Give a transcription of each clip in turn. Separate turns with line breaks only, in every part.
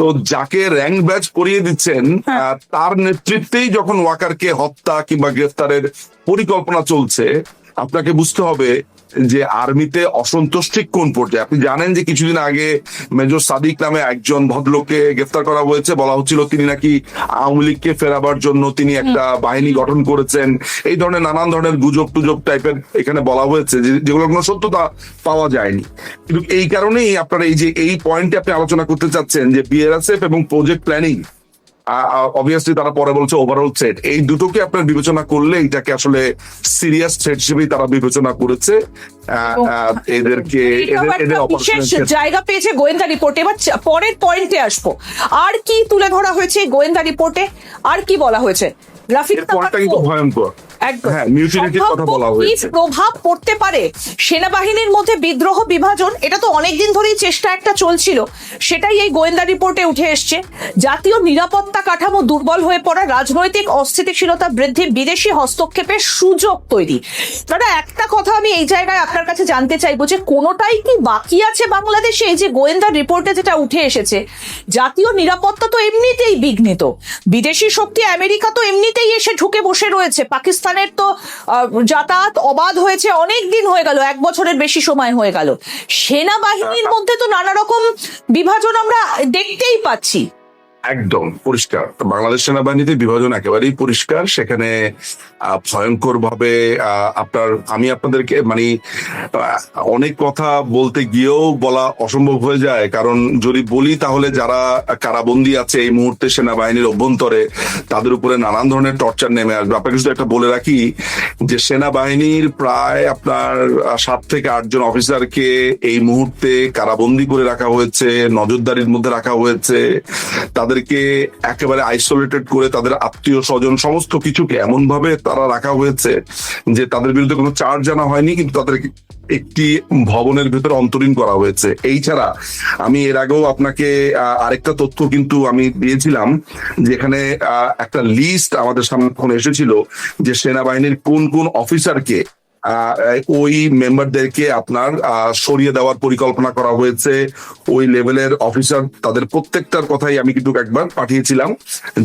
তো যাকে rank batch করিয়ে দিচ্ছেন
হ্যাঁ।
তার নেতৃত্বেই যখন ওয়াকারকে হত্যা কিংবা গ্রেফতারের পরিকল্পনা চলছে আপনাকে বুঝতে হবে যে আর্মিতে অসন্তোষ ঠিক কোন পর্যায়ে? আপনি জানেন যে কিছুদিন আগে মেজর সাদিক নামে একজন ভদ্রলোককে গ্রেফতার করা হয়েছে। বলা হচ্ছিল তিনি নাকি আওয়ামী লীগকে ফেরাবার জন্য তিনি একটা বাহিনী গঠন করেছেন। এই ধরনের নানান ধরনের গুজব টুজব টাইপের এখানে বলা হয়েছে যেগুলো কোনো সত্যতা পাওয়া যায়নি। কিন্তু এই কারণেই আপনারা এই যে এই পয়েন্টে আপনি আলোচনা করতে চাচ্ছেন যে বিএরএসএফ এবং প্রজেক্ট প্ল্যানিং অবভিয়াসলি তারা পরে বলছে ওভারঅল থ্রেট এই দুটোকে আপনার বিবেচনা করলে এটাকে আসলে সিরিয়াস থ্রেট হিসেবেই তারা বিবেচনা করেছে। এদেরকে
জায়গা পেয়েছে গোয়েন্দা রিপোর্টে এবার পরের পয়েন্টে আসব। আর কি তুলে ধরা হয়েছে গোয়েন্দা রিপোর্টে আর কি বলা হয়েছে? গ্রাফিক
ভয়ঙ্কর।
একদম।
হ্যাঁ মিউটিলিটির কথা বলা হয়েছে।
প্রভাব পড়তে পারে? সেনাবাহিনীর মধ্যে বিদ্রোহ বিভাজন এটা তো অনেকদিন ধরেই চেষ্টা একটা চলছিল। সেটাই এই গোয়েন্দা রিপোর্টে উঠে এসছে। জাতীয় নিরাপত্তা কাঠামো দুর্বল হয়ে পড়া রাজনৈতিক অস্থিতিশীলতা বৃদ্ধি বিদেশি হস্তক্ষেপের সুযোগ তৈরি। দাদা একটা কথা আমি এই জায়গায় আপনার কাছে জানতে চাইব যে কোনোটাই কি বাকি আছে বাংলাদেশে? এই যে গোয়েন্দা রিপোর্টে যেটা উঠে এসেছে জাতীয় নিরাপত্তা তো এমনিতেই বিঘ্নিত। বিদেশি শক্তি আমেরিকা তো এমনিতেই এসে ঢুকে বসে রয়েছে পাকিস্তানের তো আহ, যাতায়াত অবাধ হয়েছে অনেক দিন হয়ে গেল এক বছরের বেশি সময় হয়ে গেল। সেনাবাহিনীর মধ্যে তো নানা রকম বিভাজন আমরা দেখতেই পাচ্ছি।
একদম পরিষ্কার। বাংলাদেশ সেনাবাহিনীতে বিভাজন একেবারেই পরিষ্কার। সেখানে ভয়ঙ্কর ভাবে আপনার, আমি আপনাদেরকে মানে অনেক কথা বলতে গিয়েও বলা অসম্ভব হয়ে যায়। কারণ যদি বলি তাহলে যারা কারাবন্দী আছে এই মুহূর্তে সেনাবাহিনীর অভ্যন্তরে, তাদের উপরে নানান ধরনের টর্চার নেমে আসবে। আপনাকে শুধু একটা বলে রাখি যে সেনাবাহিনীর প্রায় আপনার সাত থেকে আটজন অফিসারকে এই মুহূর্তে কারাবন্দী করে রাখা হয়েছে, নজরদারির মধ্যে রাখা হয়েছে। তাদেরকে একেবারে আইসোলেটেড করে তাদের আত্মীয় স্বজন সমস্ত কিছুকে এমন ভাবে তারা রাখা হয়েছে যে তাদের বিরুদ্ধে কোনো চার্জ আনা হয়নি, কিন্তু তাদেরকে একটি ভবনের ভেতরে অন্তরীণ করা হয়েছে। এই ছাড়া আমি এর আগেও আপনাকে আরেকটা তথ্য কিন্তু আমি দিয়েছিলাম, যেখানে একটা লিস্ট আমাদের সামনে এসেছিল যে সেনাবাহিনীর কোন কোন অফিসারকে ওই মেম্বারদেরকে আপনার সরিয়ে দেওয়ার পরিকল্পনা করা হয়েছে। ওই লেভেলের অফিসার তাদের প্রত্যেকটার কথাই আমি কিন্তু একবার পাঠিয়েছিলাম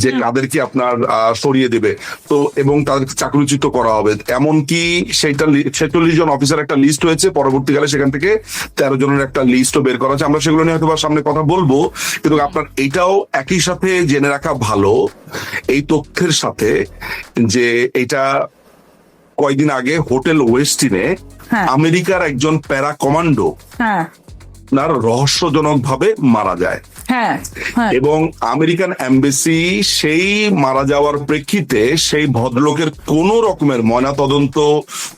যে কাদেরকে আপনার সরিয়ে দেবে। তো এবং তাদের চাকরিচ্যুত করা হবে। এমনকি সেইটা ছেচল্লিশ জন অফিসার একটা লিস্ট হয়েছে। পরবর্তীকালে সেখান থেকে তেরো জনের একটা লিস্টও বের করা হয়েছে। আমরা সেগুলো নিয়ে হয়তো সামনে কথা বলব। কিন্তু আপনার এটাও একই সাথে জেনে রাখা ভালো। এই তথ্যের সাথে যে এটা কয়েকদিন আগে হোটেল ওয়েস্টিনে
হ্যাঁ।
আমেরিকার একজন প্যারা কমান্ডো
হ্যাঁ
আপনার রহস্যজনক ভাবে মারা যায়।
হ্যাঁ হ্যাঁ।
এবং আমেরিকান এমবেসি সেই মারা যাওয়ার প্রেক্ষিতে সেই ভদ্রলোকের কোন রকমের ময়না তদন্ত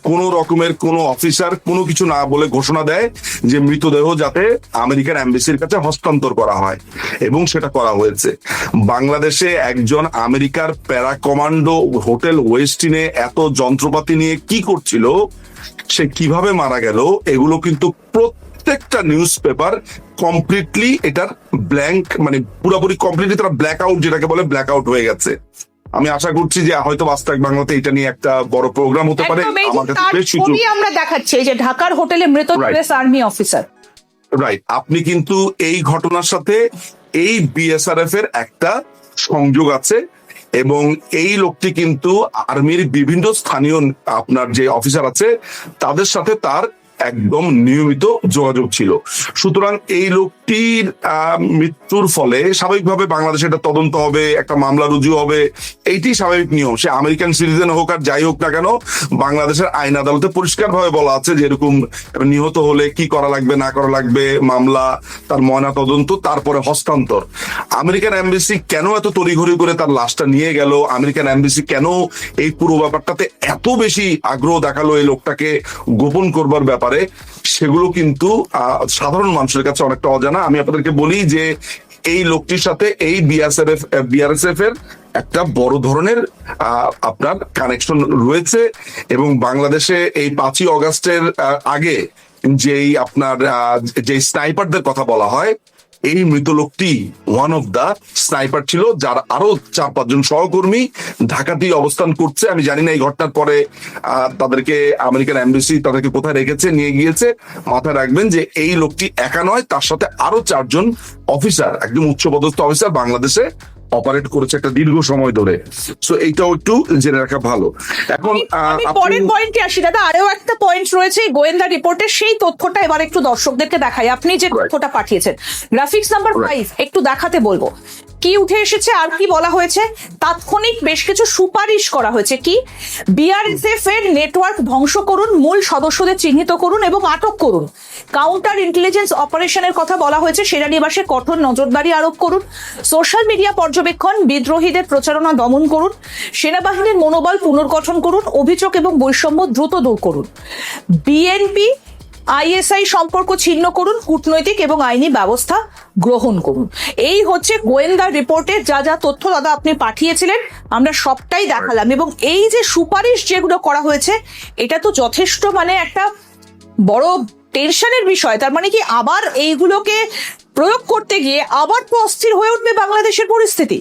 কোন রকমের কোন অফিসার কোনো কিছু না বলে ঘোষণা দেয় যে মৃতদেহ যাতে আমেরিকান এমবেসির কাছে হস্তান্তর করা হয়। এবং সেটা করা হয়েছে। বাংলাদেশে একজন আমেরিকার প্যারা কমান্ডো হোটেল ওয়েস্টিনে এত যন্ত্রপাতি নিয়ে কি করছিল সে কীভাবে মারা গেল এগুলো কিন্তু প্রত্যেকটা নিউজ পেপার কমপ্লিটলি এটার ব্ল্যাঙ্ক মানে পুরোপুরি কমপ্লিটলি তারা ব্ল্যাক আউট যেটাকে বলে ব্ল্যাক আউট হয়ে গেছে। আমি আশা করছি যে হয়তো বাস্তব বাংলাতে এটা নিয়ে একটা বড় প্রোগ্রাম হতে পারে। আমার কাছে বেশ
ছবি আমরা দেখাচ্ছি যে ঢাকার হোটেলে মৃত. US army officer.
রাইট আপনি কিন্তু এই ঘটনার সাথে এই বিএসআরএফ এর একটা সংযোগ আছে এবং এই লোকটি কিন্তু আর্মির বিভিন্ন স্থানীয় আপনার যে অফিসার আছে তাদের সাথে তার একদম নিয়মিত যোগাযোগ ছিল। সুতরাং এই লোকটির আহ, মৃত্যুর ফলে স্বাভাবিকভাবে বাংলাদেশে এটা তদন্ত হবে একটা মামলা রুজু হবে এইটি স্বাভাবিক নিয়ম। সে আমেরিকান সিটিজেন হোক আর যাই হোক না কেন বাংলাদেশের আইন আদালতে পরিষ্কার ভাবে বলা আছে যে এরকম নিহত হলে কি করা লাগবে না করা লাগবে মামলা তার ময়না তদন্ত তারপরে হস্তান্তর। আমেরিকান এমবেসি কেন এত তড়িঘড়ি করে তার লাশটা নিয়ে গেল? আমেরিকান এমবেসি কেন এই পুরো ব্যাপারটাতে এত বেশি আগ্রহ দেখাল এই লোকটাকে গোপন করবার ব্যাপারে? সেগুলো কিন্তু সাধারণ মানুষের কাছে অনেকটা অজানা। আমি আপনাদেরকে বলি যে এই লোকটির সাথে এই বিএসএফ বিআরএসএফ এর একটা বড় ধরনের আপনার কানেকশন রয়েছে এবং বাংলাদেশে এই পাঁচই অগাস্টের আগে যেই আপনার যে স্নাইপারদের কথা বলা হয় এই মৃত লোকটি ওয়ান অফ দা স্নাইপার ছিল, যার আরও চার পাঁচজন সহকর্মী ঢাকাতেই অবস্থান করছে। আমি জানি না এই ঘটনার পরে তাদেরকে আমেরিকান এমবেসি তাদেরকে কোথায় রেখেছে, নিয়ে গিয়েছে। মাথায় রাখবেন যে এই লোকটি একা নয়, তার সাথে আরও চারজন অফিসার, একদম উচ্চপদস্থ অফিসার বাংলাদেশে অপারেট করেছে একটা দীর্ঘ সময় ধরে। সো এইটাও একটু জেনে রাখা ভালো। এখন
পরের পয়েন্টে আসি? দাদা আরও একটা পয়েন্ট রয়েছে গোয়েন্দা রিপোর্টের সেই তথ্যটা এবার একটু দর্শকদেরকে দেখাই। আপনি যে তথ্যটা পাঠিয়েছেন। Graphics number. ফাইভ একটু দেখাতে বলব। কি উঠে এসেছে আর কি বলা হয়েছে? তাৎক্ষণিক বেশ কিছু সুপারিশ করা হয়েছে। কি? বিআরএসএফ এর নেটওয়ার্ক ধ্বংস করুন, মূল সদস্যদের চিহ্নিত করুন এবং আটক করুন। কাউন্টার ইন্টেলিজেন্স অপারেশনের কথা বলা হয়েছে সেনানিবাসে কঠোর নজরদারি আরোপ করুন। সোশ্যাল মিডিয়া পর্যবেক্ষণ, বিদ্রোহীদের প্রচারণা দমন করুন। সেনাবাহিনীর মনোবল পুনর্গঠন করুন, অভিযোগ এবং বৈষম্য দ্রুত দূর করুন। বিএনপি আইএসআই সম্পর্ক ছিন্ন করুন, কূটনৈতিক এবং আইনি ব্যবস্থা গ্রহণ করুন। এই হচ্ছে গোয়েন্দা রিপোর্টে যা যা তথ্য দাদা আপনি পাঠিয়েছিলেন, আমরা সবটাই দেখালাম। এবং এই যে সুপারিশ যেগুলো করা হয়েছে, এটা তো যথেষ্ট মানে একটা বড় টেনশনের বিষয়। তার মানে কি আবার এইগুলোকে প্রয়োগ করতে গিয়ে আবার তো অস্থির হয়ে উঠবে বাংলাদেশের পরিস্থিতি?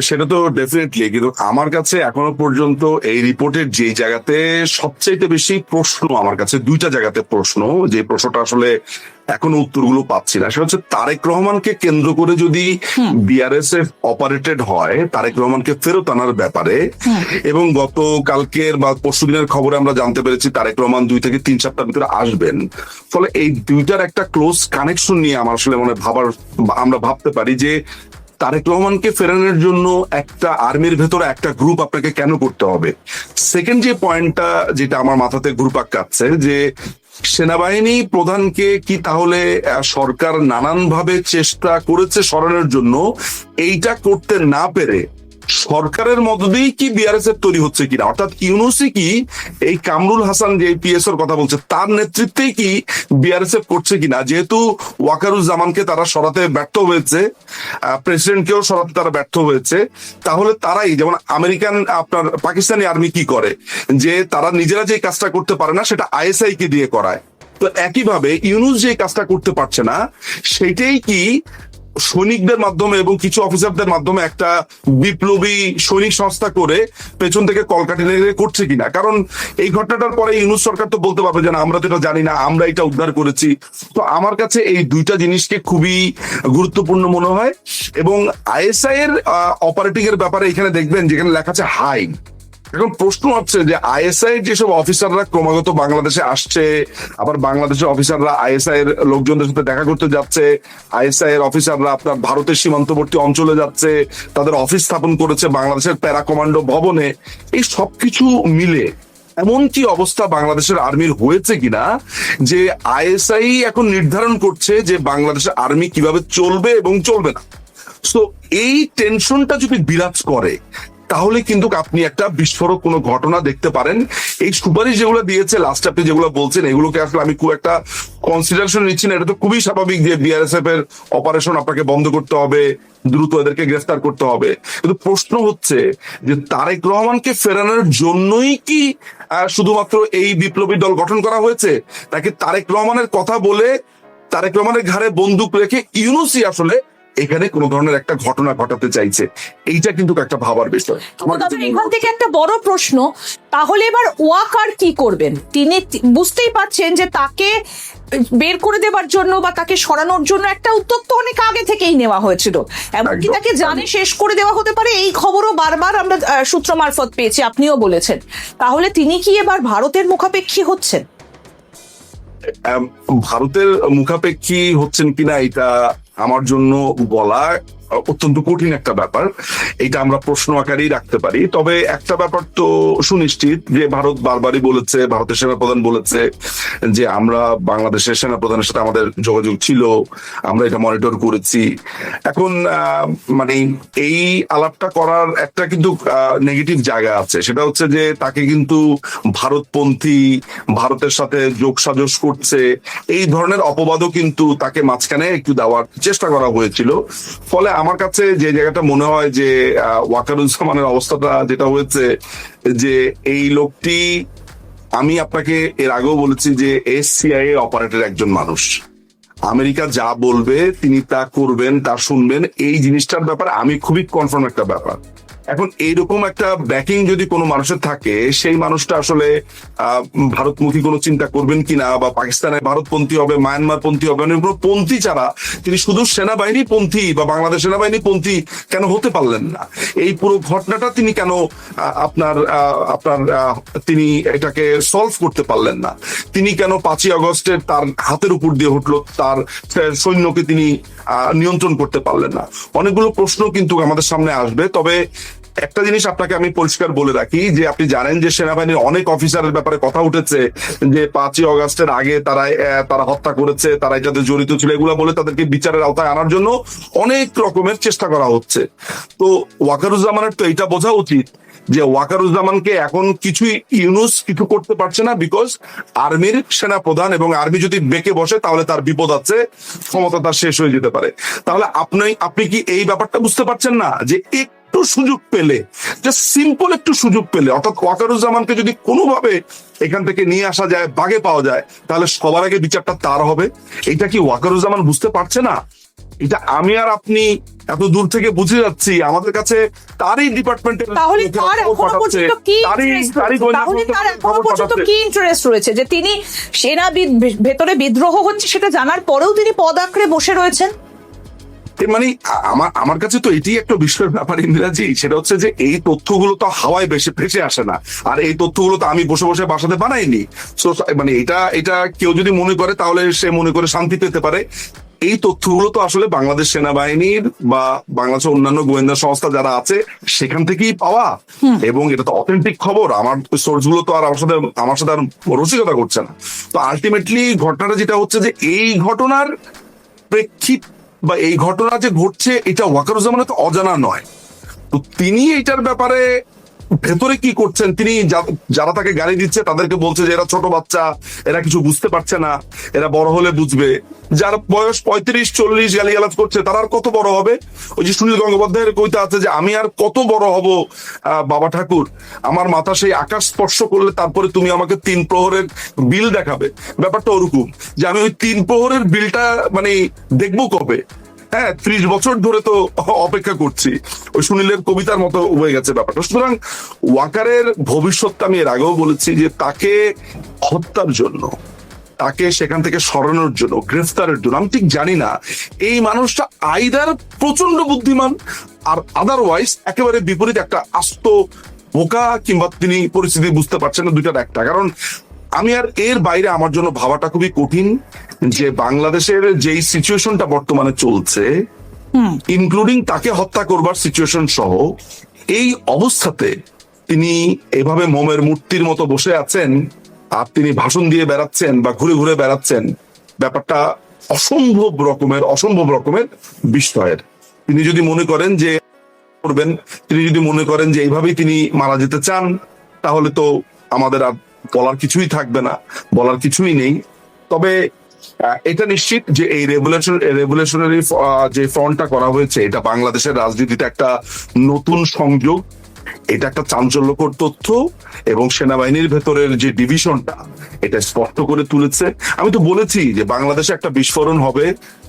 সেটা তো ডেফিনেটলি কিন্তু আমার কাছে এখনও পর্যন্ত এই রিপোর্টের যে জায়গাতে সবচাইতে বেশি প্রশ্ন আমার কাছে দুইটা জায়গাতে প্রশ্ন যে প্রশ্নটা আসলে এখনও উত্তরগুলো পাচ্ছি না। সেটা হচ্ছে তারেক রহমানকে কেন্দ্র করে যদি বিআরএসএফ অপারেটেড হয় তারেক রহমানকে ফেরত আনার ব্যাপারে এবং গত কালকের বা পরশুদিনের খবরে আমরা জানতে পেরেছি তারেক রহমান দুই থেকে তিন সপ্তাহের ভিতরে আসবেন। ফলে এই দুইটার একটা ক্লোজ কানেকশন নিয়ে আমার আসলে মনে ভাবার আমরা ভাবতে পারি যে তারেক রহমানকে ফেরানোর জন্য একটা আর্মির ভেতরে একটা গ্রুপ আপনাকে কেন করতে হবে? সেকেন্ড যে পয়েন্টটা যেটা আমার মাথাতে গ্রুপ কাটছে যে সেনাবাহিনী প্রধানকে কি তাহলে সরকার নানানভাবে চেষ্টা করেছে সরানোর জন্য, এইটা করতে না পেরে সরকারের মধ্য দিয়েই কি বিআরএসএফ তৈরি হচ্ছে কিনা? অর্থাৎ ইউনুসি কি এই কামরুল হাসান যে পিএস এর কথা বলছে, তার নেতৃত্বেই কি বিআরএসএফ করছে কিনা? যেহেতু ওয়াকারুজ্জামানকে তারা সরাতে ব্যর্থ হয়েছে প্রেসিডেন্টকেও সরাতে তারা ব্যর্থ হয়েছে, তাহলে তারাই, যেমন আমেরিকান, আপনার পাকিস্তানি আর্মি কি করে? যে তারা নিজেরা যে কাজটা করতে পারে না, সেটা আইএসআই কে দিয়ে করায়। তো একইভাবে ইউনুস যে কাজটা করতে পারছে না সেটাই কি সৈনিকদের মাধ্যমে এবং কিছু অফিসারদের মাধ্যমে একটা বিপ্লবী সৈনিক সংস্থা করে পেছন থেকে কলকাঠি করছে কিনা? কারণ এই ঘটনাটার পরে ইউনুস সরকার তো বলতে পারবে যে, না, আমরা তো এটা জানি না, আমরা এটা উদ্ধার করেছি। তো আমার কাছে এই দুইটা জিনিসকে খুবই গুরুত্বপূর্ণ মনে হয় এবং আইএসআই এর অপারেটিং এর ব্যাপারে এখানে দেখবেন যেখানে লেখা আছে হাই এখন প্রশ্ন হচ্ছে যে আইএসআই যেসব অফিসাররা ক্রমাগত বাংলাদেশে আসছে, আবার বাংলাদেশের অফিসাররা আইএসআই এর লোকজনদের সাথে দেখা করতে যাচ্ছে আইএসআই এর অফিসাররা আপনার ভারতের সীমান্তবর্তী অঞ্চলে যাচ্ছে, তাদের অফিস স্থাপন করেছে বাংলাদেশের প্যারা কমান্ডো ভবনে, এই সবকিছু মিলে এমন কি অবস্থা বাংলাদেশের আর্মির হয়েছে কিনা? যে আইএসআই এখন নির্ধারণ করছে যে বাংলাদেশের আর্মি কীভাবে চলবে এবং চলবে না। সো এই টেনশনটা যদি বিরাজ করে তাহলে কিন্তু আপনি একটা বিস্ফোরক কোনো ঘটনা দেখতে পারেন। এই সুপারিশ যেগুলো দিয়েছে লাস্ট আপনি যেগুলো বলছেন, এগুলোকে আসলে আমি খুব একটা কনসিডারেশন নিচ্ছি না। এটা তো খুবই স্বাভাবিক যে বিআরএসএফ এর অপারেশন আপনাকে বন্ধ করতে হবে, দ্রুত এদেরকে গ্রেফতার করতে হবে। কিন্তু প্রশ্ন হচ্ছে যে তারেক রহমানকে ফেরানোর জন্যই কি শুধুমাত্র এই বিপ্লবী দল গঠন করা হয়েছে, নাকি তারেক রহমানের কথা বলে তারেক রহমানের ঘাড়ে বন্দুক রেখে ইউনুসি আসলে এখানে কোন ধরনের একটা ঘটনা ঘটাতে চাইছে। এইটা কিন্তু একটা ভাবার বিষয়।
এখান থেকে একটা বড় প্রশ্ন তাহলে এবার ওয়াকার কি করবেন? তিনি বুঝতেই পারছেন যে তাকে বের করে দেবার জন্য বা তাকে সরানোর জন্য একটা উদ্যোগ তো অনেক আগে থেকেই নেওয়া হয়েছিল। এমনকি তাকে জানে শেষ করে দেওয়া হতে পারে এই খবরও বারবার আমরা সূত্র মারফত পেয়েছি আপনিও বলেছেন। তাহলে তিনি কি এবার ভারতের মুখাপেক্ষী হচ্ছেন?
ভারতের মুখাপেক্ষী হচ্ছেন কিনা এটা আমার জন্য বলা অত্যন্ত কঠিন একটা ব্যাপার। এটা আমরা প্রশ্ন আকারেই রাখতে পারি। তবে একটা ব্যাপার তো সুনিশ্চিত যে ভারত বারবারই বলেছে, ভারতের সেনাপ্রধান বলেছে যে আমরা বাংলাদেশের সেনাপ্রধানের সাথে আমাদের যোগাযোগ ছিল, আমরা এটা মনিটর করেছি। এখন মানে এই আলাপটা করার একটা কিন্তু নেগেটিভ জায়গা আছে। সেটা হচ্ছে যে তাকে কিন্তু ভারতপন্থী, ভারতের সাথে যোগ সাজস করছে, এই ধরনের অপবাদও কিন্তু তাকে মাঝখানে একটু দেওয়ার চেষ্টা করা হয়েছিল। ফলে আমার কাছে যে জায়গাটা মনে হয় যে ওয়াকারুজ্জামানের অবস্থাটা যেটা হয়েছে যে এই লোকটি, আমি আপনাকে এর আগেও বলেছি যে এসসিআই অপারেটর একজন মানুষ। আমেরিকা যা বলবে, তিনি তা করবেন, তা শুনবেন। এই জিনিসটার ব্যাপার আমি খুবই কনফার্ম একটা ব্যাপার। এখন এইরকম একটা ব্যাকিং যদি কোনো মানুষের থাকে, সেই মানুষটা আসলে ভারতমুখী কোনো চিন্তা করবেন কিনা বা পাকিস্তানে ভারতপন্থী হবে মায়ানমার পন্থী হবে মানে কোনো পন্থী ছাড়া তিনি শুধু সেনাবাহিনী পন্থী বা বাংলাদেশ সেনাবাহিনী পন্থী কেন হতে পারলেন না? এই পুরো ঘটনাটা তিনি কেন আপনার আপনার তিনি এটাকে সলভ করতে পারলেন না? তিনি কেন পাঁচই আগস্টের তার হাতের উপর দিয়ে উঠল, তার সৈন্যকে তিনি নিয়ন্ত্রণ করতে পারলেন না? অনেকগুলো প্রশ্ন কিন্তু আমাদের সামনে আসবে, তবে একটা জিনিস আপনাকে আমি পরিষ্কার বলে রাখি, যে আপনি জানেন যে সেনাবাহিনীর অনেক অফিসারের ব্যাপারে কথা উঠেছে, যে পাঁচই অগাস্টের আগে তারা তারা হত্যা করেছে, তারা এটাতে জড়িত ছিল, এগুলো বলে তাদেরকে বিচারের আওতায় আনার জন্য অনেক রকমের চেষ্টা করা হচ্ছে। তো ওয়াকারুজ্জামানের তো এটা বোঝা উচিত, যে ওয়াকারুজ্জামানকে এখন কিছুই ইউনুস কিছু করতে পারছে না বিকজ আর্মির সেনা প্রধান এবং আর্মি যদি বেঁকে বসে, তাহলে তার বিপদ আছে, ক্ষমতা তার শেষ হয়ে যেতে পারে। তাহলে আপনি আপনি কি এই ব্যাপারটা বুঝতে পারছেন না, যে একটু সুযোগ পেলে যে সিম্পল একটু সুযোগ পেলে অর্থাৎ ওয়াকারুজ্জামানকে যদি কোনোভাবে এখান থেকে নিয়ে আসা যায় বাগে পাওয়া যায় তাহলে সবার আগে বিচারটা তার হবে। এটা কি ওয়াকারুজ্জামান বুঝতে পারছে না? এটা আমি আর আপনি এত দূর থেকে বুঝে যাচ্ছি আমাদের কাছে তারই ডিপার্টমেন্টের
তাহলে তার এখনও পর্যন্ত কি তাহলে তার এখনও পর্যন্ত কি ইন্টারেস্ট রয়েছে? যে তিনি সেনা ভেতরে বিদ্রোহ হচ্ছে সেটা জানার পরেও তিনি পদ আঁকড়ে বসে রয়েছেন?
মানে আমার আমার কাছে তো এটি একটা বিষয়ের ব্যাপার ইন্দিরাজি সেটা হচ্ছে যে এই তথ্যগুলো তো হাওয়ায় বেশি ভেসে আসে না। আর এই তথ্যগুলো তো আমি বসে বসে বাসাতে বানাইনি। মানে এটা এটা কেউ যদি মনে করে তাহলে সে মনে করে শান্তি পেতে পারে। এই তথ্যগুলো তো আসলে বাংলাদেশ সেনাবাহিনীর বা বাংলাদেশের অন্যান্য গোয়েন্দা সংস্থা যারা আছে সেখান থেকেই পাওয়া। এবং এটা তো অথেন্টিক খবর। আমার সোর্সগুলো তো আর আমার সাথে আমার সাথে আর রসিকতা করছে না। তো আলটিমেটলি ঘটনাটা যেটা হচ্ছে যে এই ঘটনার প্রেক্ষিত বা এই ঘটনা যে ঘটছে এটা ওয়াকারুজ্জামানের তো অজানা নয়। তো তিনি এটার ব্যাপারে ভেতরে কি করছেন? তিনি যারা তাকে গাড়ি দিচ্ছে, তাদেরকে বলছে যে এরা ছোট বাচ্চা, এরা কিছু বুঝতে পারছে না, এরা বড় হলে বুঝবে। যার বয়স পঁয়ত্রিশ, চল্লিশ গালিগালাজ করছে, তারা আর কত বড় হবে? ওই যে সুনীল গঙ্গোপাধ্যায়ের কবিতা আছে যে, আমি আর কত বড় হব? বাবা ঠাকুর, আমার মাথা সেই আকাশ স্পর্শ করলে তারপরে তুমি আমাকে তিন প্রহরের বিল দেখাবে। ব্যাপারটা ওরকম, যে আমি ওই তিন প্রহরের বিলটা মানে দেখব কবে? হ্যাঁ ত্রিশ বছর ধরে তো অপেক্ষা করছি। ওই সুনীলের কবিতার মতো হয়ে গেছে ব্যাপারটা। সুতরাং ওয়াকারের ভবিষ্যৎটা আমি এর আগেও বলেছি যে তাকে হত্যার জন্য, তাকে সেখান থেকে সরানোর জন্য, গ্রেফতারের জন্য, আমি ঠিক জানি না। এই মানুষটা আইদার প্রচণ্ড বুদ্ধিমান আর আদারওয়াইজ একেবারে বিপরীত একটা আস্ত বোকা, কিংবা তিনি পরিস্থিতি বুঝতে পারছেন না দুইটার একটা। কারণ আমি আর এর বাইরে আমার জন্য ভাবাটা খুবই কঠিন যে বাংলাদেশের যেই সিচুয়েশনটা বর্তমানে চলছে ইনক্লুডিং তাকে হত্যা করবার সিচুয়েশন সহ এই অবস্থাতে তিনি এভাবে মোমের মূর্তির মতো বসে আছেন আর তিনি ভাষণ দিয়ে বেড়াচ্ছেন বা ঘুরে ঘুরে বেড়াচ্ছেন ব্যাপারটা অসম্ভব রকমের অসম্ভব রকমের বিস্ময়ের। তিনি যদি মনে করেন যে করবেন তিনি যদি মনে করেন যে এইভাবেই তিনি মারা যেতে চান তাহলে তো আমাদের আর বলার কিছুই থাকবে না, বলার কিছুই নেই। তবে এটা নিশ্চিত যে এই রেভুলেশন, রেভুলেশনারি যে ফ্রন্টটা করা হয়েছে, এটা বাংলাদেশের রাজনীতিতে একটা নতুন সংযোগ, এটা একটা চাঞ্চল্যকর তথ্য, এবং সেনাবাহিনীর ভেতরের যে ডিভিশনটা, এটা স্পষ্ট করে তুলেছে। আমি তো বলেছি যে বাংলাদেশে একটা বিস্ফোরণ হবে,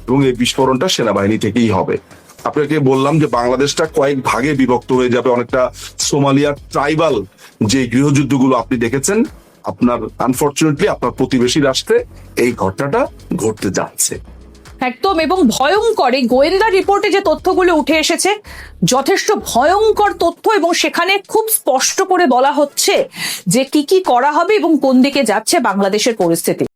এবং এই বিস্ফোরণটা সেনাবাহিনী থেকেই হবে। আপনাকে বললাম যে বাংলাদেশটা কয়েক ভাগে বিভক্ত হয়ে যাবে, অনেকটা সোমালিয়ার ট্রাইবাল যে গৃহযুদ্ধগুলো আপনি দেখেছেন আপনার আনফর্চুনেটলি আপনার প্রতিবেশী রাষ্ট্রে এই ঘটনাটা ঘটতে যাচ্ছে।
একদম, এবং ভয়ঙ্কর, এই গোয়েন্দা রিপোর্টে যে তথ্যগুলো উঠে এসেছে, যথেষ্ট ভয়ঙ্কর তথ্য, এবং সেখানে খুব স্পষ্ট করে বলা হচ্ছে যে কি কি করা হবে এবং কোন দিকে যাচ্ছে বাংলাদেশের পরিস্থিতি।